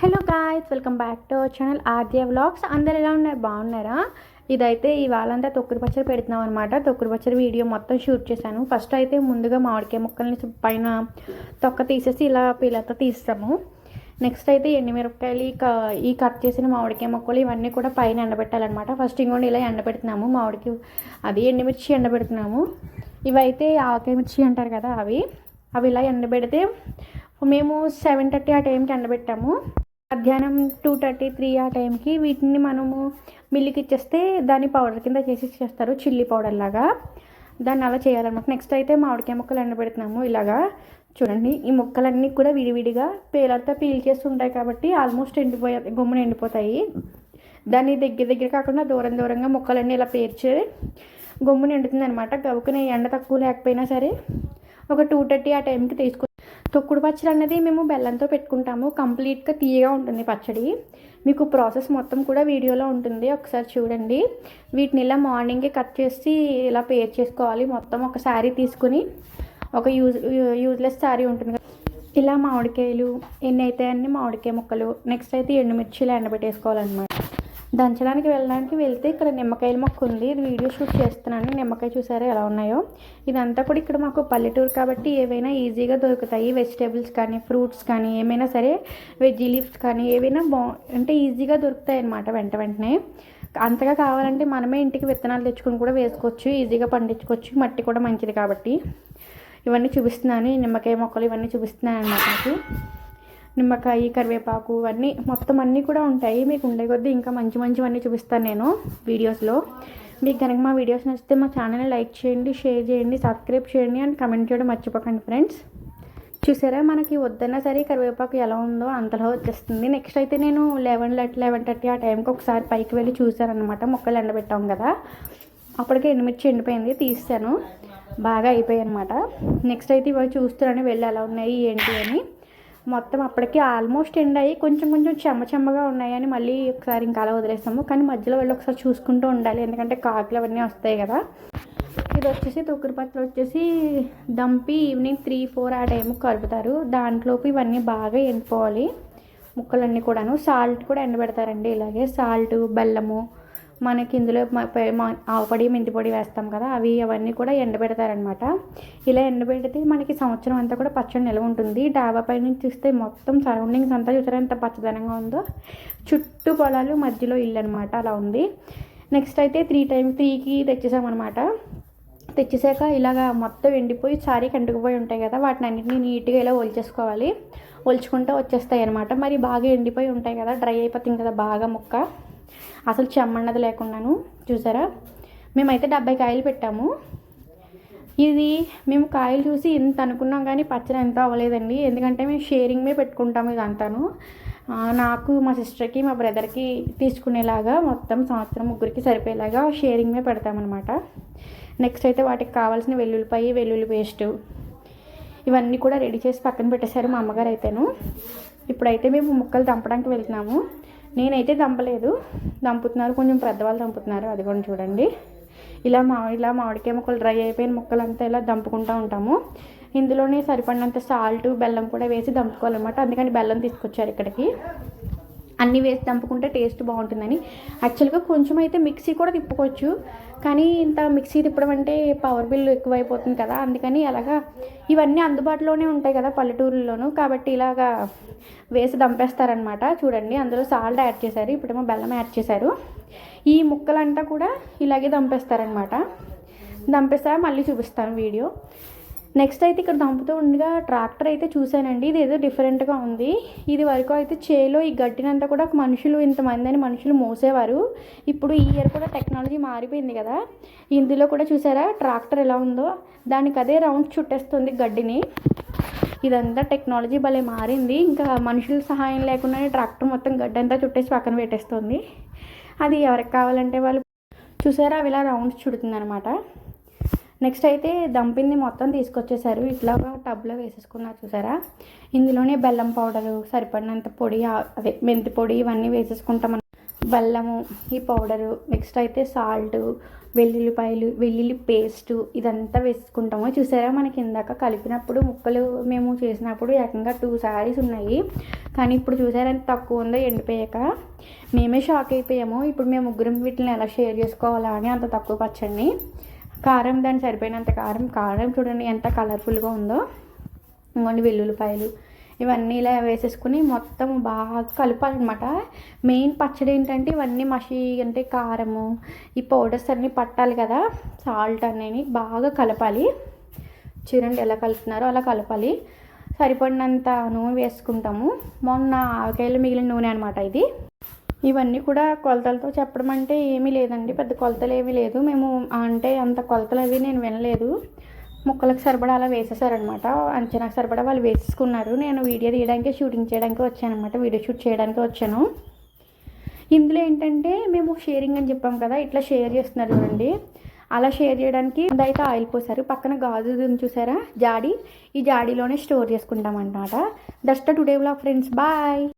Hello guys welcome back to our channel RJ vlogs అందరు ఎలా ఉన్నారు? బాగున్నారా? ఇదైతే ఇవాళంతా తొక్కుడు పచ్చడి పెడుతున్నాం అనమాట తొక్కుడు పచ్చడి వీడియో మొత్తం షూట్ చేశాను. ఫస్ట్ అయితే ముందుగా మామిడికాయ ముక్కల్ని పైన తొక్క తీసేసి ఇలా పీలతో తీస్తాము. నెక్స్ట్ అయితే ఎండుమిరపకాయలు ఈ క- ఈ కట్ చేసిన మామిడికాయ ముక్కలు ఇవన్నీ కూడా పైన ఎండబెట్టాలన్నమాట. ఫస్ట్ ఇంకోటి ఇలా ఎండబెడుతున్నాము. మామిడికి అది ఎండుమిర్చి ఎండబెడుతున్నాము. ఇవైతే ఆవకాయ మిర్చి అంటారు కదా అవి. అవి ఇలా ఎండబెడితే మేము సెవెన్ థర్టీ ఆ టైంకి ఎండబెట్టాము. మధ్యాహ్నం టూ థర్టీ త్రీ ఆ టైంకి వీటిని మనము మిల్లుకి ఇచ్చేస్తే దాన్ని పౌడర్ కింద చేసి ఇచ్చేస్తారు చిల్లీ పౌడర్ లాగా. దాన్ని అలా చేయాలన్నమాట. నెక్స్ట్ అయితే మామిడికాయ ముక్కలు ఎండబెడుతున్నాము ఇలాగా. చూడండి ఈ ముక్కలన్నీ కూడా విడివిడిగా పేలర్తో పీల్ చేసి ఉంటాయి కాబట్టి ఆల్మోస్ట్ ఎండిపోయా గమ్మున ఎండిపోతాయి. దాన్ని దగ్గర దగ్గర కాకుండా దూరం దూరంగా ముక్కలన్నీ ఇలా పేర్చి గమ్మున ఎండుతుంది అనమాట గవుకునే ఎండ తక్కువ లేకపోయినా సరే ఒక టూ థర్టీ ఆ టైంకి తీసుకు తొక్కుడు పచ్చడి అనేది మేము బెల్లంతో పెట్టుకుంటాము. కంప్లీట్గా తీయగా ఉంటుంది పచ్చడి. మీకు ప్రాసెస్ మొత్తం కూడా వీడియోలో ఉంటుంది. ఒకసారి చూడండి. వీటిని ఇలా మార్నింగే కట్ చేసి ఇలా పేర్ చేసుకోవాలి. మొత్తం ఒక శారీ తీసుకుని ఒక యూజ్ యూజ్లెస్ శారీ ఉంటుంది ఇలా మామిడికాయలు ఎన్ని అయితే అన్ని మామిడికాయ ముక్కలు నెక్స్ట్ అయితే ఎండుమిర్చిలు ఎండబెట్టేసుకోవాలన్నమాట. దంచడానికి వెళ్ళడానికి వెళ్తే ఇక్కడ నిమ్మకాయల మొక్క ఉంది. ఇది వీడియో షూట్ చేస్తున్నాను. నిమ్మకాయ చూసారా ఎలా ఉన్నాయో? ఇదంతా కూడా ఇక్కడ మాకు పల్లెటూరు కాబట్టి ఏవైనా ఈజీగా దొరుకుతాయి. వెజిటేబుల్స్ కానీ ఫ్రూట్స్ కానీ ఏమైనా సరే వెజ్జీ లీవ్స్ కానీ ఏవైనా బా అంటే ఈజీగా దొరుకుతాయి అన్నమాట వెంట వెంటనే. అంతగా కావాలంటే మనమే ఇంటికి విత్తనాలు తెచ్చుకొని కూడా వేసుకోవచ్చు. ఈజీగా పండించుకోవచ్చు. మట్టి కూడా మంచిది కాబట్టి. ఇవన్నీ చూపిస్తున్నాను. నిమ్మకాయ మొక్కలు ఇవన్నీ చూపిస్తున్నాను అన్నమాట మీకు. నిమ్మకాయ కరివేపాకు అన్నీ మొత్తం అన్నీ కూడా ఉంటాయి. మీకు ఉండే కొద్దీ ఇంకా మంచి మంచివన్నీ చూపిస్తాను నేను వీడియోస్లో మీకు కనుక మా వీడియోస్ నచ్చితే మా ఛానల్ని లైక్ చేయండి షేర్ చేయండి సబ్స్క్రైబ్ చేయండి అండ్ కమెంట్ చేయడం మర్చిపోకండి ఫ్రెండ్స్ చూసారా మనకి వద్దన్నా సరే కరివేపాకు ఎలా ఉందో అంతలో వచ్చేస్తుంది. నెక్స్ట్ అయితే నేను లెవెన్ లెవెన్ థర్టీ ఆ టైంకి ఒకసారి పైకి వెళ్ళి చూసానమాట మొక్కలు ఎండబెట్టాం కదా. అప్పటికే ఎండుమిర్చి ఎండిపోయింది తీసాను. బాగా అయిపోయాయి అనమాట నెక్స్ట్ అయితే ఇవాళ చూస్తున్నాను వెళ్ళి ఎలా ఉన్నాయి ఏంటి అని. మొత్తం అప్పటికి ఆల్మోస్ట్ ఎండ్ అయ్యి కొంచెం కొంచెం చెమ్మ చెమ్మగా ఉన్నాయని మళ్ళీ ఒకసారి ఇంకా అలా వదిలేస్తాము. కానీ మధ్యలో వెళ్ళి ఒకసారి చూసుకుంటూ ఉండాలి. ఎందుకంటే కాకులు అవన్నీ వస్తాయి కదా. ఇది వచ్చేసి తొక్కుడు పచ్చడి వచ్చేసి దంపి ఈవినింగ్ త్రీ ఫోర్ ఆ టైం కలుపుతారు దాంట్లోపు ఇవన్నీ బాగా ఎండిపోవాలి. ముక్కలన్నీ కూడాను. సాల్ట్ కూడా ఎండబెడతారండి. ఇలాగే సాల్ట్ బెల్లము మనకి ఇందులో మ- ప- ఆవపొడి మెంతి పొడి వేస్తాం కదా అవి అవన్నీ కూడా ఎండబెడతారనమాట. ఇలా ఎండబెడితే మనకి సంవత్సరం అంతా కూడా పచ్చడి నిల్వ ఉంటుంది. డాబా పై నుంచి చూస్తే మొత్తం సరౌండింగ్స్ అంతా చూసారా ఎంత పచ్చదనంగా ఉందో? చుట్టూ పొలాలు మధ్యలో ఇల్లు అనమాట అలా ఉంది. నెక్స్ట్ అయితే త్రీ టైం త్రీకి తెచ్చేసామన్నమాట. తెచ్చేసాక ఇలాగ మొత్తం ఎండిపోయి సారీ కంటుకుపోయి ఉంటాయి కదా వాటిని అన్నింటినీ నీట్గా ఇలా ఒలిచేసుకోవాలి. ఒలుచుకుంటూ వచ్చేస్తాయి అనమాట మరి బాగా ఎండిపోయి ఉంటాయి కదా డ్రై అయిపోతుంది కదా బాగా ముక్క. అసలు చెమ్మన్నది లేకుండాను చూసారా? మేమైతే డెబ్బై కాయలు పెట్టాము. ఇది మేము కాయలు చూసి ఇంత అనుకున్నాం కానీ పచ్చడి ఎంత అవ్వలేదండి. ఎందుకంటే మేము షేరింగ్ మీద పెట్టుకుంటాము ఇదంతాను. నాకు మా సిస్టర్కి మా బ్రదర్కి తీసుకునేలాగా మొత్తం సంవత్సరం ముగ్గురికి సరిపోయేలాగా షేరింగ్ మీద పెడతామన్నమాట. నెక్స్ట్ అయితే వాటికి కావాల్సిన వెల్లుల్లిపాయ వెల్లుల్లి పేస్ట్ ఇవన్నీ కూడా రెడీ చేసి పక్కన పెట్టేశారు మా అమ్మగారు అయితేను. ఇప్పుడైతే మేము ముక్కలు దంపడానికి వెళ్తున్నాము. నేనైతే దంపలేదు. దంపుతున్నారు కొంచెం పెద్దవాళ్ళు దంపుతున్నారు. అది కూడా చూడండి. ఇలా మా ఇలా మామిడికాయ ముక్కలు డ్రై అయిపోయిన ముక్కలంతా ఇలా దంపుకుంటూ ఉంటాము. ఇందులోనే సరిపడినంత సాల్ట్ బెల్లం కూడా వేసి దంపుకోవాలన్నమాట. అందుకని బెల్లం తీసుకొచ్చారు ఇక్కడికి. అన్నీ వేసి దంపుకుంటే టేస్ట్ బాగుంటుందని. యాక్చువల్గా కొంచెం అయితే మిక్సీ కూడా తిప్పుకోవచ్చు. కానీ ఇంత మిక్సీ తిప్పడం అంటే పవర్ బిల్ ఎక్కువైపోతుంది కదా. అందుకని అలాగా ఇవన్నీ అందుబాటులోనే ఉంటాయి కదా పల్లెటూరులోనూ. కాబట్టి ఇలాగా వేసి దంపేస్తారనమాట చూడండి అందులో సాల్ట్ యాడ్ చేశారు. ఇప్పుడేమో బెల్లం యాడ్ చేశారు. ఈ ముక్కలంతా కూడా ఇలాగే దంపేస్తారనమాట దంపేస్తా మళ్ళీ చూపిస్తాను వీడియో. నెక్స్ట్ అయితే ఇక్కడ దంపుతూ ఉండగా ట్రాక్టర్ అయితే చూశానండి. ఇది ఏదో డిఫరెంట్గా ఉంది. ఇది వరకు అయితే చేలో ఈ గడ్డినంతా కూడా మనుషులు ఇంతమంది అని మనుషులు మోసేవారు. ఇప్పుడు ఈ ఇయర్ కూడా టెక్నాలజీ మారిపోయింది కదా. ఇందులో కూడా చూసారా ట్రాక్టర్ ఎలా ఉందో? దానికి అదే రౌండ్ చుట్టేస్తుంది గడ్డిని. ఇదంతా టెక్నాలజీ భలే మారింది. ఇంకా మనుషుల సహాయం లేకుండానే ట్రాక్టర్ మొత్తం గడ్డి అంతా చుట్టేసి పక్కన పెట్టేస్తుంది. అది ఎవరికి కావాలంటే వాళ్ళు చూసారా? అవి ఇలా రౌండ్స్ చుడుతుంది అనమాట నెక్స్ట్ అయితే దంపింది మొత్తం తీసుకొచ్చేసారు. ఇట్లాగా టబ్లో వేసేసుకున్నారు చూసారా? ఇందులోనే బెల్లం పౌడరు సరిపడినంత పొడి అదే మెంతి పొడి ఇవన్నీ వేసేసుకుంటాం బెల్లము ఈ పౌడరు నెక్స్ట్ అయితే సాల్ట్ వెల్లుల్లిపాయలు వెల్లుల్లి పేస్ట్ ఇదంతా వేసుకుంటాము చూసారా మనకి ఇందాక కలిపినప్పుడు ముక్కలు మేము చేసినప్పుడు ఏకంగా టూ శారీస్ ఉన్నాయి. కానీ ఇప్పుడు చూసారా తక్కువ ఉందో ఎండిపోయాక. మేమే షాక్ అయిపోయాము. ఇప్పుడు మేము ముగ్గురం వీటిని ఎలా షేర్ చేసుకోవాలా అని అంత తక్కువ పచ్చడిని. కారం దాన్ని సరిపోయినంత కారం కారం చూడండి ఎంత కలర్ఫుల్గా ఉందో. ఇంకోండి వెల్లుల్లిపాయలు. ఇవన్నీ ఇలా వేసేసుకుని మొత్తం బాగా కలపాలన్నమాట. మెయిన్ పచ్చడి ఏంటంటే ఇవన్నీ మసి అంటే కారము ఈ పౌడర్స్ అన్నీ పట్టాలి కదా. సాల్ట్ అనేది బాగా కలపాలి. చూడండి ఎలా కలుపుతున్నారో అలా కలపాలి. సరిపడినంత నూనె వేసుకుంటాము. మొన్న ఆవకాయలు మిగిలిన నూనె అనమాట ఇది. ఇవన్నీ కూడా కొలతలతో చెప్పడం అంటే ఏమీ లేదండి. పెద్ద కొలతలు ఏమీ లేదు. మేము అంటే అంత కొలతలు అవి నేను వినలేదు. ముక్కలకు సరిపడా అలా వేసేసారనమాట అంచనాకు సరిపడా వాళ్ళు వేసేసుకున్నారు. నేను వీడియో తీయడానికి షూటింగ్ చేయడానికి వచ్చానమాట వీడియో షూట్ చేయడానికి వచ్చాను. ఇందులో ఏంటంటే మేము షేరింగ్ అని చెప్పాం కదా ఇట్లా షేర్ చేస్తున్నారు చూడండి. అలా షేర్ చేయడానికి అదైతే ఆయిల్ పోసారు. పక్కన గాజు చూసారా? జాడీ. ఈ జాడీలోనే స్టోర్ చేసుకుంటాం అనమాట that's today blog friends. Bye.